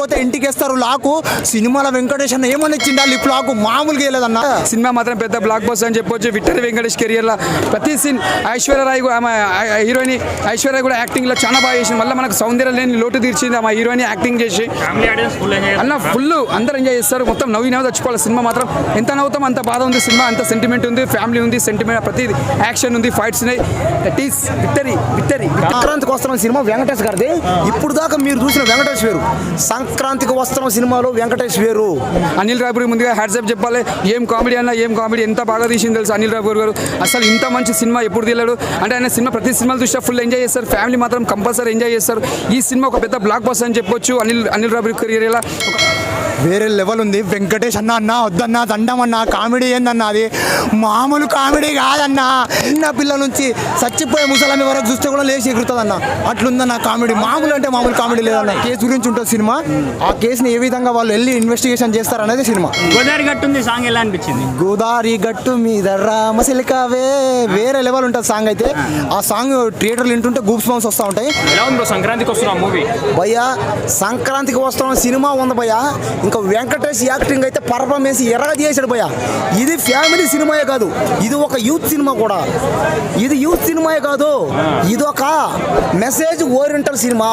పోతే ఇంటికి వేస్తారు లాకు. సినిమాల వెంకటేష్ అన్న ఏమని ఇచ్చిండా? లిప్ లాకు. మామూలుగా వేయలేదన్న సినిమా మాత్రం పెద్ద బ్లాక్ బస్ అని చెప్పొచ్చు. విక్టరీ వెంకటేష్ కెరియర్లో ప్రతి సీన్ ఐశ్వర్యరాయ్ కూడా ఆమె హీరోయిన్ ఐశ్వర్య కూడా యాక్టింగ్లో చాలా బాగా చేసింది. మళ్ళీ మనకు సౌందర్యం లేని లోటు తీర్చింది ఆమె హీరోయిన్ యాక్టింగ్ చేసి. ఫ్యామిలీ ఆడియన్స్ ఫుల్ ఎంజాయ్ అన్న ఫుల్ అందరూ ఎంజాయ్ చేస్తారు. మొత్తం నవ్వి నవ్వు చచ్చిపోవాలి సినిమా మాత్రం. ఎంత నవ్వుతాం అంత బాధ ఉంది సినిమా. అంత సెంటిమెంట్ ఉంది ఫ్యామిలీ ఉంది సెంటిమెంట్ ప్రతి యాక్షన్ ఉంది ఫైట్స్ ఉన్నాయి. దట్ ఈస్ విక్టరీ విక్టరీ సంక్రాంతికి వస్తున్న సినిమా వెంకటేష్ గారిది. ఇప్పుడు దాకా మీరు చూసిన వెంకటేష్ వేరు. సంక్రాంతికి వస్తున్న సినిమాలో వెంకటేష్ వేరు. అనిల్ రావుపూరి ముందుగా హ్యాట్సప్ చెప్పాలి. ఏం కామెడీ అన్న ఏం కామెడీ ఎంత బాగా తీసింది తెలుసు అనిల్ రావుపూరి గారు? అసలు ఇంత మంచి సినిమా ఎప్పుడు తీయలేడు? అంటే ఆయన సినిమా ప్రతి సినిమాలు చూస్తే ఫుల్ ఎంజాయ్ చేస్తారు. ఫ్యామిలీ మాత్రం కంపల్సరీ ఎంజాయ్ చేస్తారు. ఈ సినిమా ఒక పెద్ద బ్లాక్ బస్ అని చెప్పొచ్చు అనిల్ అనిల్ రావుపూరి కెరియర్ ఇలా వేరే లెవెల్ ఉంది. వెంకటేష్ అన్న అన్న వద్దన్న దండం అన్న కామెడీ ఏందన్న అది? మామూలు కామెడీ కాదన్న. చిన్న పిల్లల నుంచి చచ్చిపోయే ముసలామి వరకు చూస్తే కూడా లేచి ఎగురుతుందన్న. అట్లుందన్న కామెడీ మామూలు అంటే మామూలు కామెడీ లేదన్న. కేసు గురించి ఉంటుంది సినిమా. ఆ కేసుని ఏ విధంగా వాళ్ళు వెళ్ళి ఇన్వెస్టిగేషన్ చేస్తారనేది సినిమా. గోదావరి గట్టుంది సాంగ్ ఎలా అనిపించింది? గోదావరి గట్టు మీద రామసిలికావే వేరే లెవెల్ ఉంటుంది సాంగ్ అయితే. ఆ. సాంగ్ థియేటర్లు వింటుంటే గూప్స్ బాంబ్స్ వస్తూ ఉంటాయి. ఎలా ఉంది బ్రో సంక్రాంతికి వస్తున్నా మూవీ భయ్యా సంక్రాంతికి వస్తున్న సినిమా ఉంది భయ్యా. ఇంకా వెంకటేష్ యాక్టింగ్ అయితే పర్ఫార్మెన్స్ ఎర్రగా చేశాడు భయ్యా. ఇది ఫ్యామిలీ సినిమాయే కాదు. ఇది ఒక యూత్ సినిమా కూడా. ఇది యూత్ సినిమాయే కాదు. ఇది ఒక మెసేజ్ ఓరియంటల్ సినిమా.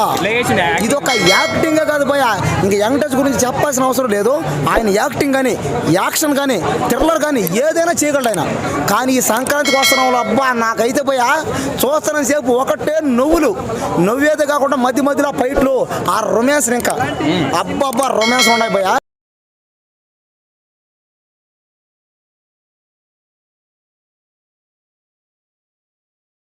ఇది ఒక యాక్టింగ్ కాదు భయ ఇంకా వెంకటేష్ గురించి చెప్పాల్సిన అవసరం లేదు. ఆయన యాక్టింగ్ కానీ యాక్షన్ కానీ థ్రిల్లర్ కానీ ఏదైనా చేయగలడు ఆయన కానీ ఈ సంక్రాంతికి వస్తున్న అబ్బా నాకైతే భయ చూస్తున్న సేపు ఒకటే నవ్వులు. నవ్వేదే కాకుండా మధ్య మధ్యలో ఫైట్లు ఆ రొమాన్స్ ఇంకా. అబ్బా అబ్బా రొమాన్స్ ఉన్నాయి భయ